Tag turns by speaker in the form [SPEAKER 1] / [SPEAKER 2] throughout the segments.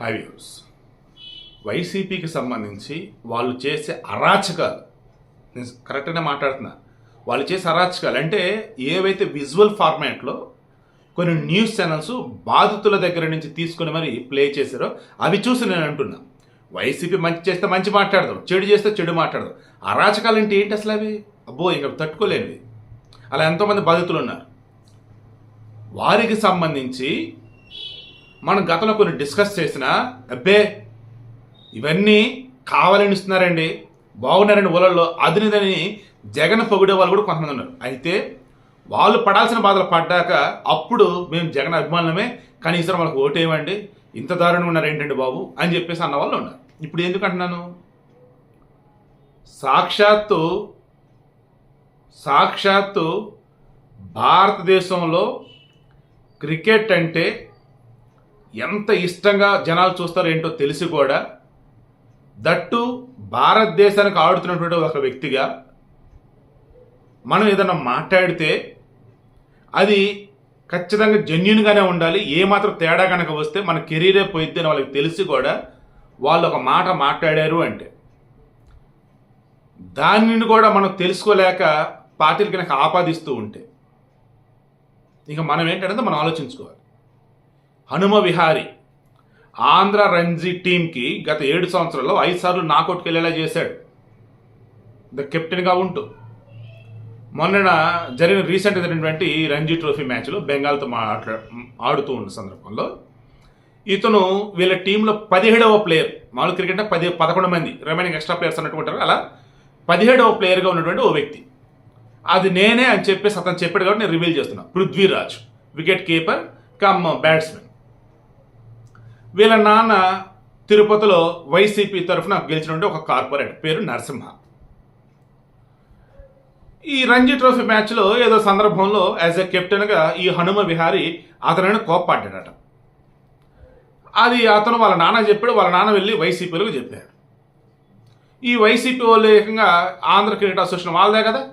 [SPEAKER 1] Hi views వైసీపీకి సంబంధించి వాళ్ళు చేసే అరాచకాలు. నేను కరెక్ట్గానే మాట్లాడుతున్నా. వాళ్ళు చేసే అరాచకాలు అంటే ఏవైతే విజువల్ ఫార్మాట్లో కొన్ని న్యూస్ ఛానల్స్ బాధితుల దగ్గర నుంచి తీసుకొని మరి ప్లే చేశారో అవి చూసి నేను అంటున్నా. వైసీపీ మంచి చేస్తే మంచి మాట్లాడదాం. చెడు చేస్తే చెడు మాట్లాడదాం. అరాచకాలు అంటే ఏంటి అసలు అవి? అబ్బో ఇంకా తట్టుకోలేనివి. అలా ఎంతోమంది బాధితులు ఉన్నారు. వారికి సంబంధించి మనం గతంలో కొన్ని డిస్కస్ చేసిన అబ్బే ఇవన్నీ కావాలని ఇస్తున్నారండి. బాగున్నారండి ఊళ్ళల్లో. అదినిదని జగన్ పొగిడే వాళ్ళు కూడా కొంతమంది ఉన్నారు. అయితే వాళ్ళు పడాల్సిన బాధలు పడ్డాక అప్పుడు మేము జగన్ అభిమానులమే కనీసం వాళ్ళకి ఓటేయమండి. ఇంత దారుణంగా ఉన్నారు ఏంటండి బాబు? అని చెప్పేసి అన్న వాళ్ళు ఉన్నారు. ఇప్పుడు ఎందుకు అంటున్నాను? సాక్షాత్తు సాక్షాత్తు భారతదేశంలో క్రికెట్ అంటే ఎంత ఇష్టంగా జనాలు చూస్తారో ఏంటో తెలిసి కూడా దట్టు భారతదేశానికి ఆడుతున్నటువంటి ఒక వ్యక్తిగా మనం ఏదైనా మాట్లాడితే అది ఖచ్చితంగా జెన్యున్గానే ఉండాలి. ఏమాత్రం తేడా కనుక వస్తే మన కెరీరే పోయిద్ది అని వాళ్ళకి తెలిసి కూడా వాళ్ళు ఒక మాట మాట్లాడారు అంటే. దానిని కూడా మనం తెలుసుకోలేక పార్టీలు కనుక ఆపాదిస్తూ ఉంటే. ఇక మనం ఏంటంటే మనం ఆలోచించుకోవాలి. హనుమ విహారీ. ఆంధ్ర రంజీ టీంకి గత ఏడు సంవత్సరాల్లో ఐదు సార్లు నాకౌట్కి వెళ్ళేలా చేశాడు. ద కెప్టెన్గా ఉంటూ. మొన్న జరిగిన రీసెంట్ జరిగినటువంటి రంజీ ట్రోఫీ మ్యాచ్లో బెంగాల్తో మాట్లా ఆడుతూ ఉన్న సందర్భంలో ఇతను వీళ్ళ టీంలో పదిహేడవ ప్లేయర్. మామూలు క్రికెట్ అంటే పది పదకొండు మంది. రిమైనింగ్ ఎక్స్ట్రా ప్లేయర్స్ అన్నట్టు అలా పదిహేడవ ప్లేయర్గా ఉన్నటువంటి ఓ వ్యక్తి. అది నేనే అని చెప్పేసి అతను చెప్పాడు కాబట్టి నేను రివీల్ చేస్తున్నాను Prithviraj. Wicket keeper cum batsmen. వీళ్ళ నాన్న తిరుపతిలో వైసీపీ తరఫున గెలిచినటువంటి ఒక కార్పొరేట్ పేరు నరసింహ. ఈ రంజీ ట్రోఫీ మ్యాచ్లో ఏదో సందర్భంలో యాజ్ ఎ కెప్టెన్గా ఈ హనుమ విహారి అతనిని కోప్పడ్డాడట. అది అతను వాళ్ళ నాన్న చెప్పాడు వాళ్ళ నాన్న వెళ్ళి వైసీపీలకు చెప్పాడు. ఈ వైసీపీ వాళ్ళు ఏకంగా ఆంధ్ర క్రికెట్ అసోసియేషన్ వాళ్ళదే కదా?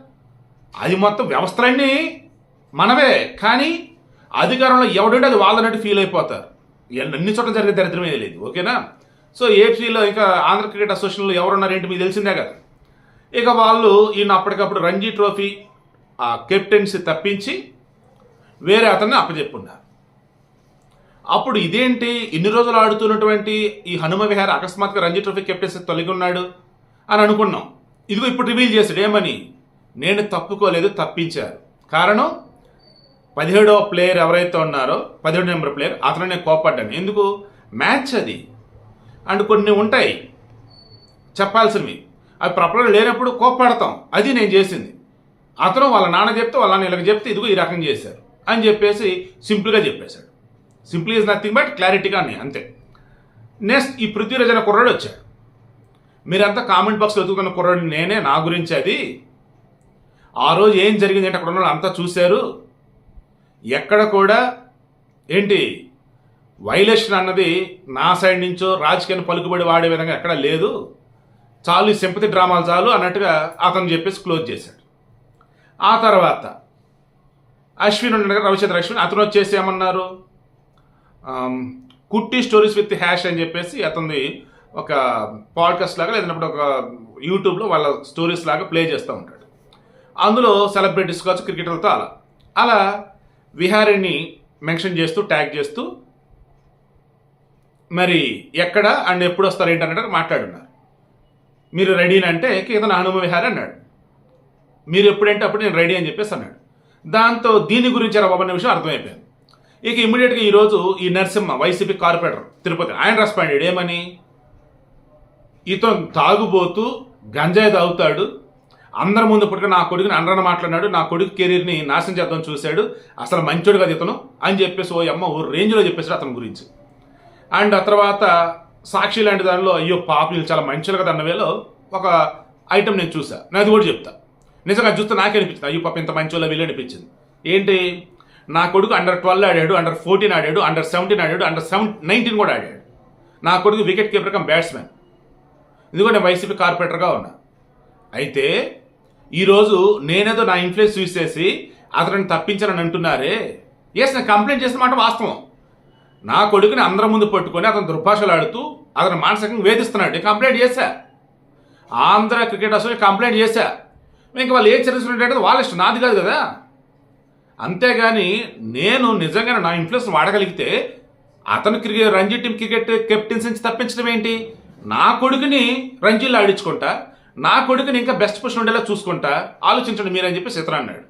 [SPEAKER 1] అది మొత్తం వ్యవస్థలన్నీ మనవే. కానీ అధికారంలో ఎవడుంటే అది వాళ్ళన్నట్టు ఫీల్ అయిపోతారు. అన్ని చోట్ల జరిగే దరిద్రమే లేదు ఓకేనా? సో ఏపీలో ఇంకా ఆంధ్ర క్రికెట్ అసోసియేషన్లో ఎవరున్నారు ఏంటి మీకు తెలిసిందే కదా. ఇక వాళ్ళు ఈయన అప్పటికప్పుడు రంజీ ట్రోఫీ ఆ కెప్టెన్సీ తప్పించి వేరే అతన్ని అప్పచెప్పున్నారు అప్పుడు ఇదేంటి? ఇన్ని రోజులు ఆడుతున్నటువంటి ఈ హనుమ విహార్ అకస్మాత్తుగా రంజీ ట్రోఫీ కెప్టెన్సీ తొలగి ఉన్నాడు అని అనుకున్నాం. ఇదిగో ఇప్పుడు రివీల్ చేశాడు ఏమని? నేను తప్పుకోలేదు తప్పించారు. కారణం? పదిహేడవ ప్లేయర్ ఎవరైతే ఉన్నారో పదిహేడు నెంబర్ ప్లేయర్ అతను నేను కోపడ్డాను ఎందుకు? మ్యాచ్ అది. అండ్ కొన్ని ఉంటాయి. చెప్పాల్సినవి. అవి ప్రపంచం లేనప్పుడు కోప్పడతాం. అది నేను చేసింది. అతను వాళ్ళ నాన్న చెప్తే వాళ్ళ నాన్న ఇలాగ చెప్తే ఇదిగో ఈ రకం చేశారు అని చెప్పేసి సింపుల్గా చెప్పేశాడు. సింపుల్ ఈజ్ నథింగ్ బట్ క్లారిటీగా అని అంతే. నెక్స్ట్ ఈ పృథ్వీరాజ్ అనే కుర్రాడు వచ్చాడు. మీరంతా కామెంట్ బాక్స్లో వెతుకుతున్న కుర్రాడు నేనే నా గురించి అది. ఆ రోజు ఏం జరిగింది అంటే అక్కడ ఉన్న వాళ్ళు అంతా చూశారు. ఎక్కడ కూడా ఏంటి? వైలేషన్ అన్నది నా సైడ్ నుంచో రాజకీయాన్ని పలుకుబడి వాడే విధంగా ఎక్కడ లేదు. చాలు ఈ సింపతి డ్రామాలు చాలు అన్నట్టుగా అతను చెప్పేసి క్లోజ్ చేశాడు. ఆ తర్వాత అశ్విన్ ఉండగా రవిచంద్ర అశ్విన్ అతను వచ్చేసి ఏమన్నారు? కుట్టి స్టోరీస్ విత్ హ్యాష్ అని చెప్పేసి అతనిది ఒక పాడ్కాస్ట్ లాగా లేదంటే ఒక యూట్యూబ్లో వాళ్ళ స్టోరీస్ లాగా ప్లే చేస్తూ ఉంటాడు. అందులో సెలబ్రిటీస్ కావచ్చు క్రికెటర్లతో అలా. అలా విహారీని మెన్షన్ చేస్తూ ట్యాగ్ చేస్తూ మరి ఎక్కడ అండ్ ఎప్పుడు వస్తారు ఏంటన్నట్టు మాట్లాడున్నారు. మీరు రెడీ అంటే కేతన హనుమ విహారి అన్నాడు. మీరు ఎప్పుడంటే అప్పుడు నేను రెడీ అని చెప్పేసి అన్నాడు. దాంతో దీని గురించి ఎలా విషయం అర్థమైపోయింది. ఇక ఇమ్మీడియట్గా ఈరోజు ఈ నరసింహ వైసీపీ కార్పొరేటర్ తిరుపతి ఆయన రెస్పాండ్ ఏమని? ఇతను తాగుబోతూ గంజాయి తాగుతాడు అందరి ముందు పుట్టుక నా కొడుకుని అండ్రన మాట్లాడాడు నా కొడుకు కెరీర్ని నాశనం చేద్దాం చూశాడు అసలు మంచోడు కదా ఇతను అని చెప్పేసి ఓ అమ్మ ఓ రేంజ్లో చెప్పేసాడు అతని గురించి. అండ్ ఆ తర్వాత సాక్షి లాంటి దానిలో అయ్యో పాప వీళ్ళు చాలా మంచులు కదా అన్నవేలో ఒక ఐటమ్ నేను చూసా నేను అది కూడా చెప్తా. నిజంగా చూస్తే నాకే అనిపించింది. అయ్యో పాప ఇంత మంచోళ్ళ వీళ్ళు అనిపించింది. ఏంటి? నా కొడుకు అండర్ ట్వెల్వ్ ఆడాడు అండర్ ఫోర్టీన్ ఆడాడు అండర్ సెవెంటీన్ ఆడాడు అండర్ సెవెన్ నైన్టీన్ కూడా ఆడాడు. నా కొడుకు వికెట్ కీపర్ కమ్ బ్యాట్స్మెన్ ఇదిగో నేను వైసీపీ కార్పొరేటర్గా ఉన్నా. అయితే ఈరోజు నేనేదో నా ఇన్ఫ్లుయెన్స్ చూసేసి అతనిని తప్పించానని అంటున్నారే? ఎస్ నేను కంప్లైంట్ చేసిన మాట వాస్తవం. నా కొడుకుని అందరి ముందు పట్టుకొని అతను దుర్భాషలాడుతూ అతను మానసికంగా వేధిస్తున్నాడు. నేను కంప్లైంట్ చేశా. ఆంధ్ర క్రికెట్ అసోసియేషన్ కంప్లైంట్ చేశా. ఇంకా వాళ్ళు ఏ చర్యలు వాళ్ళ ఇష్టం. నాది కాదు కదా. అంతేగాని నేను నిజంగా నా ఇన్ఫ్లుయెన్స్ వాడగలిగితే అతను cricket Ranji team cricket captaincy నుంచి తప్పించడం ఏంటి? నా కొడుకుని రంజీలో ఆడించుకుంటా? నా కొడుకుని ఇంకా బెస్ట్ పొజిషన్ ఉండేలా చూసుకుంటా ఆలోచించండి మీరని చెప్పి ఇతర అన్నాడు.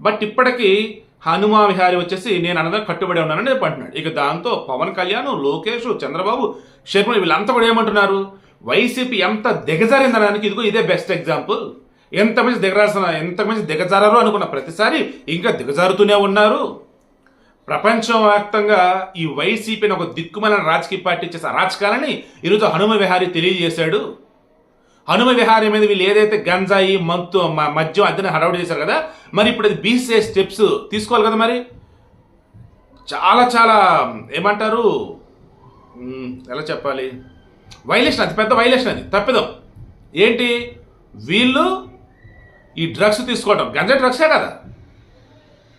[SPEAKER 1] బట్ ఇప్పటికీ హనుమా విహారి వచ్చేసి నేను అన్నదా కట్టుబడి ఉన్నానని రేపు అంటున్నాడు. ఇక దాంతో పవన్ కళ్యాణ్ లోకేష్ చంద్రబాబు షర్మిల వీళ్ళంతా కూడా ఏమంటున్నారు? వైసీపీ ఎంత దిగజారిందనడానికి ఇదిగో ఇదే బెస్ట్ ఎగ్జాంపుల్ ఎంత మంచి దిగరాసిన ఎంత మంచి దిగజారారు అనుకున్న ప్రతిసారి ఇంకా దిగజారుతూనే ఉన్నారు. ప్రపంచవ్యాప్తంగా ఈ వైసీపీని ఒక దిక్కుమైన రాజకీయ పార్టీ చేసే అరాచకాలని ఈరోజు హనుమ విహారీ తెలియజేశాడు. హనుమ విహారీ మీద వీళ్ళు ఏదైతే గంజాయి మంతు మ- మద్యం అద్దెని హడావుడి చేశారు కదా మరి ఇప్పుడు అది బీసీఐ స్టెప్స్ తీసుకోవాలి కదా మరి? చాలా చాలా ఏమంటారు? ఎలా చెప్పాలి? వైలేషన్ అది పెద్ద వైలేషన్ అది తప్పిదం. ఏంటి? వీళ్ళు ఈ డ్రగ్స్ తీసుకోవడం గంజా డ్రగ్సే కదా.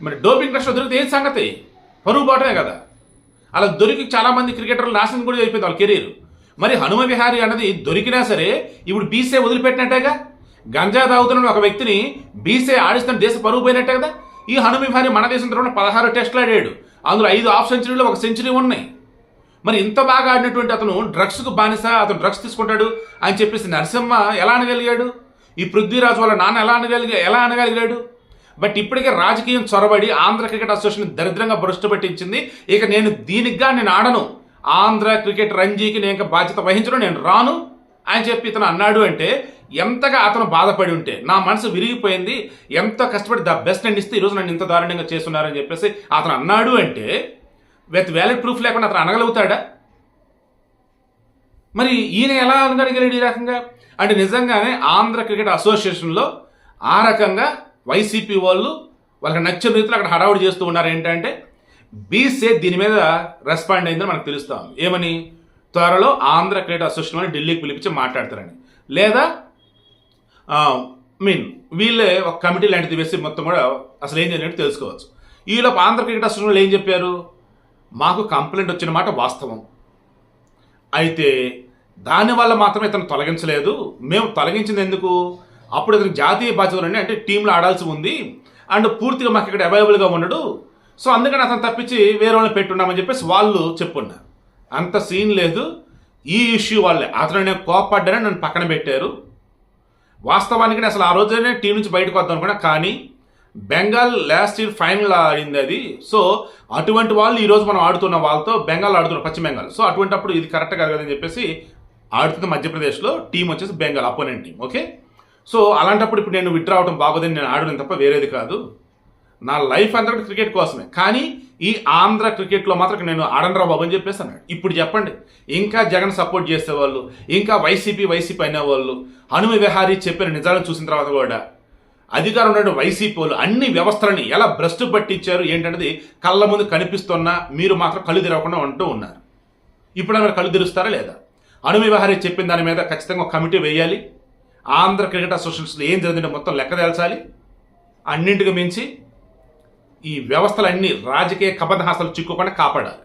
[SPEAKER 1] మరి డోపింగ్ డ్రగ్స్ దొరికితే ఏం సంగతి? పరువు పోవటమే కదా. అలా దొరికి చాలామంది క్రికెటర్లు నాశనం కూడా అయిపోయింది వాళ్ళ కెరీర్. మరి హనుమ విహారీ అన్నది దొరికినా సరే ఇప్పుడు బీసే వదిలిపెట్టినట్టేగా? గంజా తాగుతున్న ఒక వ్యక్తిని బీసే ఆడిస్తున్న దేశ పరుగు పోయినట్టే కదా? ఈ హనుమ విహారీ మన దేశం తరఫున పదహారు టెస్టులు ఆడాడు. అందులో ఐదు హాఫ్ సెంచరీలో ఒక సెంచరీ ఉన్నాయి. మరి ఇంత బాగా ఆడినటువంటి అతను డ్రగ్స్కు బానిస అతను డ్రగ్స్ తీసుకుంటాడు అని చెప్పేసి నరసింహ ఎలా అనగలిగాడు? ఈ పృథ్వీరాజు వాళ్ళ నాన్న ఎలా అనగలిగా ఎలా అనగలిగాడు? బట్ ఇప్పటికే రాజకీయం చొరబడి ఆంధ్ర క్రికెట్ అసోసియేషన్ దరిద్రంగా భ్రష్టు పట్టించింది. ఇక నేను దీనికిగా నేను ఆడను. ఆంధ్ర క్రికెట్ రంజీకి నేను ఇంకా బాధ్యత వహించడం నేను రాను అని చెప్పి ఇతను అన్నాడు అంటే ఎంతగా అతను బాధపడి ఉంటే నా మనసు విరిగిపోయింది ఎంత కష్టపడి ద బెస్ట్ అండ్ ఇస్తే ఈరోజు నన్ను ఇంత దారుణంగా చేస్తున్నారని చెప్పేసి అతను అన్నాడు అంటే విత్ వ్యాలిడ్ ప్రూఫ్ లేకుండా అతను అనగలుగుతాడా? మరి ఈయన ఎలా అనగలిగాడు ఈ రకంగా? అంటే నిజంగానే ఆంధ్ర క్రికెట్ అసోసియేషన్లో ఆ రకంగా వైసీపీ వాళ్ళు వాళ్ళకి నచ్చిన రీతిలో అక్కడ హడావుడి చేస్తూ ఉన్నారు ఏంటంటే బీసే దీని మీద రెస్పాండ్ అయిందని మనకు తెలుస్తాం ఏమని? త్వరలో ఆంధ్ర క్రికెట్ అసోసియేషన్ ఢిల్లీకి పిలిపించి మాట్లాడతారని. లేదా మీన్ వీళ్ళే ఒక కమిటీ లాంటిది వేసి మొత్తం కూడా అసలు ఏం జరిగినట్టు తెలుసుకోవచ్చు. ఈలోపు ఆంధ్ర క్రికెట్ అసోసియేషన్ ఏం చెప్పారు? మాకు కంప్లైంట్ వచ్చిన మాట వాస్తవం. అయితే దానివల్ల మాత్రమే ఇతను తొలగించలేదు. మేము తొలగించింది ఎందుకు? అప్పుడు ఇతను జాతీయ బాధ్యతలు అంటే టీంలో ఆడాల్సి ఉంది. అండ్ పూర్తిగా మాకు ఇక్కడ అవైలబుల్గా ఉండడు సో అందుకని అతను తప్పించి వేరే వాళ్ళని పెట్టున్నామని చెప్పేసి వాళ్ళు చెప్పున్నారు. అంత సీన్ లేదు. ఈ ఇష్యూ వాళ్ళే. అతను నేను కోపడ్డానని నన్ను పక్కన పెట్టారు. వాస్తవానికి అసలు ఆ రోజునే టీం నుంచి బయటకు వద్దాం అనుకున్నా కానీ బెంగాల్ లాస్ట్ ఇయర్ ఫైనల్ ఆడింది అది. సో అటువంటి వాళ్ళు ఈరోజు మనం ఆడుతున్న వాళ్ళతో బెంగాల్ ఆడుతున్న పశ్చిమ బెంగాల్. సో అటువంటిప్పుడు ఇది కరెక్ట్ కాదు కదని చెప్పేసి ఆడుతున్న మధ్యప్రదేశ్లో. టీం వచ్చేసి Bengal opponent team okay so అలాంటప్పుడు ఇప్పుడు నేను విత్డ్రా అవడం బాగోదని నేను ఆడడం తప్ప వేరేది కాదు. నా లైఫ్ అంతా కూడా క్రికెట్ కోసమే. కానీ ఈ ఆంధ్ర క్రికెట్లో మాత్రం నేను ఆడండ్రా బాబు అని చెప్పేసి అన్నాడు ఇప్పుడు చెప్పండి ఇంకా జగన్ సపోర్ట్ చేసేవాళ్ళు ఇంకా వైసీపీ వైసీపీ అనేవాళ్ళు హనుమ విహారీ చెప్పిన నిజాలను చూసిన తర్వాత కూడా అధికారం ఉన్న వైసీపీ వాళ్ళు అన్ని వ్యవస్థలని ఎలా భ్రష్టు పట్టించారు ఏంటనేది కళ్ళ ముందు కనిపిస్తున్నా మీరు మాత్రం కళ్ళు తెరవకుండా ఉంటూ ఉన్నారు. ఇప్పుడు మీరు కళ్ళు తెరుస్తారా లేదా? హనుమ విహారీ చెప్పిన దాని మీద ఖచ్చితంగా ఒక కమిటీ వేయాలి. ఆంధ్ర క్రికెట్ అసోసియేషన్లో ఏం జరిగిందో మొత్తం లెక్క తేల్చాలి. అన్నింటికి మించి ఈ వ్యవస్థలన్నీ రాజకీయ కబద్ధహాసాలు చిక్కుకుండా కాపాడాలి.